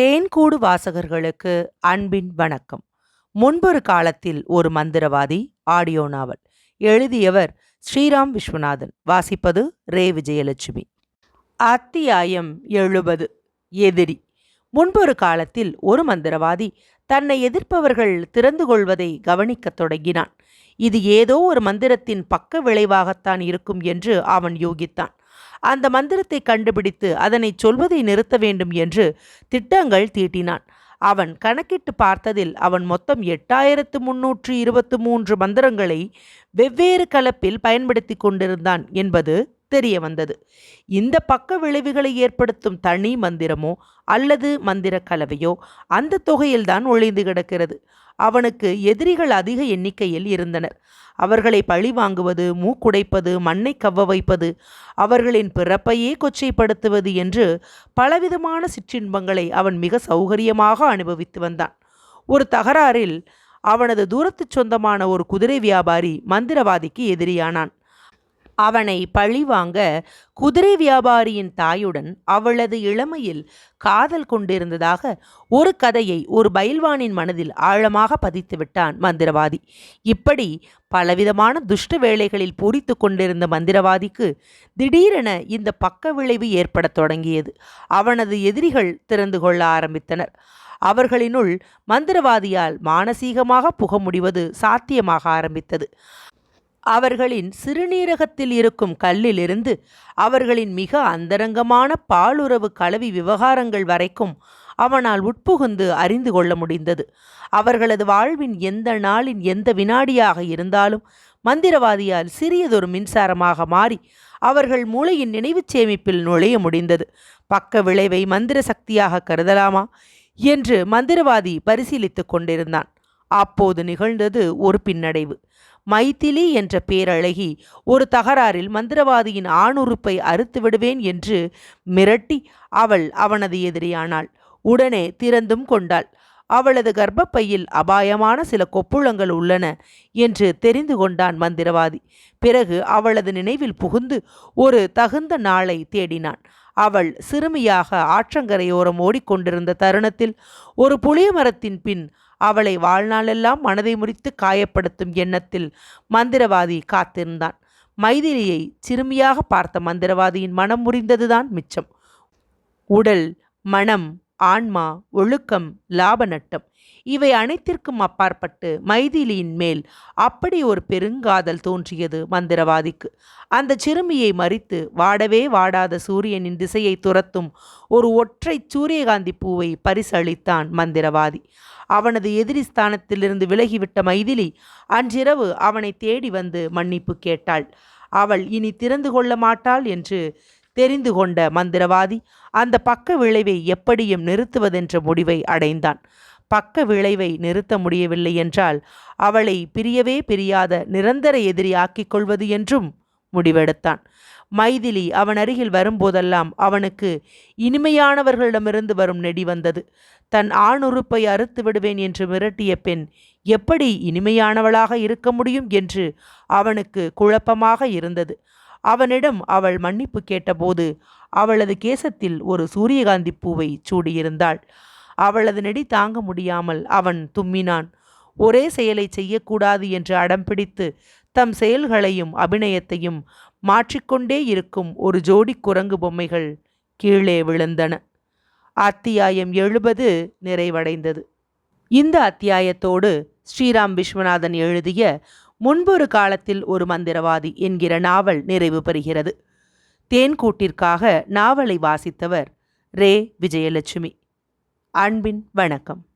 தேன்கூடு வாசகர்களுக்கு அன்பின் வணக்கம். முன்பொரு காலத்தில் ஒரு மந்திரவாதி ஆடியோ நாவல் எழுதியவர் ஸ்ரீராம் விஸ்வநாதன். வாசிப்பது ரே. விஜயலட்சுமி. அத்தியாயம் எழுபது. எதிரி. முன்பொரு காலத்தில் ஒரு மந்திரவாதி தன்னை எதிர்ப்பவர்கள் திறந்து கொள்வதை கவனிக்கத் தொடங்கினான். இது ஏதோ ஒரு மந்திரத்தின் பக்க விளைவாகத்தான் இருக்கும் என்று அவன் யூகித்தான். அந்த மந்திரத்தை கண்டுபிடித்து அதனை சொல்வதை நிறுத்த வேண்டும் என்று திட்டங்கள் தீட்டினான். அவன் கணக்கிட்டு பார்த்ததில் அவன் மொத்தம் எட்டாயிரத்து முன்னூற்று இருபத்து மூன்று மந்திரங்களை வெவ்வேறு கலப்பில் பயன்படுத்தி கொண்டிருந்தான் என்பது தெரிய வந்தது. இந்த பக்க விளைவுகளை ஏற்படுத்தும் தனி மந்திரமோ அல்லது மந்திர கலவையோ அந்த தொகையில்தான் ஒளிந்து கிடக்கிறது. அவனுக்கு எதிரிகள் அதிக எண்ணிக்கையில் இருந்தனர். அவர்களை பழி வாங்குவது மூக்குடைப்பது மண்ணை கவ்வ வைப்பது அவர்களின் பிறப்பையே கொச்சைப்படுத்துவது என்று பலவிதமான சிற்றின்பங்களை அவன் மிக சௌகரியமாக அனுபவித்து வந்தான். ஒரு தகராறில் அவனது தூரத்துச் சொந்தமான ஒரு குதிரை வியாபாரி மந்திரவாதிக்கு எதிரியானான். அவனை பழிவாங்க குதிரை வியாபாரியின் தாயுடன் அவளது இளமையில் காதல் கொண்டிருந்ததாக ஒரு கதையை ஒரு பயில்வானின் மனதில் ஆழமாக பதித்து விட்டான் மந்திரவாதி. இப்படி பலவிதமான துஷ்ட வேலைகளில் பூரித்து கொண்டிருந்த மந்திரவாதிக்கு திடீரென இந்த பக்க விளைவு ஏற்படத் தொடங்கியது. அவனது எதிரிகள் திறந்து கொள்ள ஆரம்பித்தனர். அவர்களினுள் மந்திரவாதியால் மானசீகமாக புக முடிவது சாத்தியமாக ஆரம்பித்தது. அவர்களின் சிறுநீரகத்தில் இருக்கும் கல்லிலிருந்து அவர்களின் மிக அந்தரங்கமான பாலுறவு கலவி விவகாரங்கள் வரைக்கும் அவனால் உட்புகுந்து அறிந்து கொள்ள முடிந்தது. அவர்களது வாழ்வின் எந்த நாளின் எந்த வினாடியாக இருந்தாலும் மந்திரவாதியால் சிறியதொரு மின்சாரமாக மாறி அவர்கள் மூளையின் நினைவு சேமிப்பில் நுழைய முடிந்தது. பக்க விளைவை மந்திர சக்தியாக கருதலாமா என்று மந்திரவாதி பரிசீலித்துக் கொண்டிருந்தான். அப்போது நிகழ்ந்தது ஒரு பின்னடைவு. மைதிலி என்ற பேரழகி ஒரு தகராறில் மந்திரவாதியின் ஆணுறுப்பை அறுத்து விடுவேன் என்று மிரட்டி அவள் அவனது எதிரியானாள். உடனே திறந்தும் கொண்டாள். அவளது கர்ப்பப்பையில் அபாயமான சில கொப்புளங்கள் உள்ளன என்று தெரிந்து கொண்டான் மந்திரவாதி. பிறகு அவளது நினைவில் புகுந்து ஒரு தகுந்த நாளை தேடினான். அவள் சிறுமியாக ஆற்றங்கரையோரம் ஓடிக்கொண்டிருந்த தருணத்தில் ஒரு புளிய மரத்தின் பின் அவளை வாழ்நாளெல்லாம் மனதை முறித்து காயப்படுத்தும் எண்ணத்தில் மந்திரவாதி காத்திருந்தான். மைதிலியை சிறுமியாக பார்த்த மந்திரவாதியின் மனம் முறிந்ததுதான் மிச்சம். உடல் மனம் ஆன்மா ஒழுக்கம் லாப நட்டம் இவை அனைத்திற்கும் அப்பாற்பட்டு மைதிலியின் மேல் அப்படி ஒரு பெருங்காதல் தோன்றியது மந்திரவாதிக்கு. அந்த சிறுமியை மறித்து வாடவே வாடாத சூரியனின் திசையை துரத்தும் ஒரு ஒற்றை சூரியகாந்தி பூவை பரிசளித்தான் மந்திரவாதி. அவனது எதிரி ஸ்தானத்திலிருந்து விலகிவிட்ட மைதிலி அன்றிரவு அவனை தேடி வந்து மன்னிப்பு கேட்டாள். அவள் இனி திறந்து கொள்ள மாட்டாள்? என்று தெரிந்து கொண்ட மந்திரவாதி அந்த பக்க விளைவை எப்படியும் நிறுத்துவதென்ற முடிவை அடைந்தான். பக்க விளைவை நிறுத்த முடியவில்லை என்றால் அவளை பிரியவே பிரியாத நிரந்தர எதிரி ஆக்கிக் கொள்வது என்றும் முடிவெடுத்தான். மைதிலி அவன் அருகில் வரும்போதெல்லாம் அவனுக்கு இனிமையானவர்களிடமிருந்து வரும் நெடி வந்தது. தன் ஆணுறுப்பை அறுத்து விடுவேன் என்று மிரட்டிய பெண் எப்படி இனிமையானவளாக இருக்க முடியும் என்று அவனுக்கு குழப்பமாக இருந்தது. அவனிடம் அவள் மன்னிப்பு கேட்டபோது அவளது கேசத்தில் ஒரு சூரியகாந்தி பூவை சூடியிருந்தாள். அவளது நெடி தாங்க முடியாமல் அவன் தும்மினான். ஒரே செயலை செய்யக்கூடாது என்று அடம் பிடித்து தம் செயல்களையும் அபிநயத்தையும் மாற்றிக்கொண்டே இருக்கும் ஒரு ஜோடி குரங்கு பொம்மைகள் கீழே விழுந்தன. அத்தியாயம் எழுபது நிறைவடைந்தது. இந்த அத்தியாயத்தோடு ஸ்ரீராம் விஸ்வநாதன் எழுதிய முன்பொரு காலத்தில் ஒரு மந்திரவாதி என்கிற நாவல் நிறைவு பெறுகிறது. தேன்கூட்டிற்காக நாவலை வாசித்தவர் ரே. விஜயலட்சுமி. அன்பின் வணக்கம்.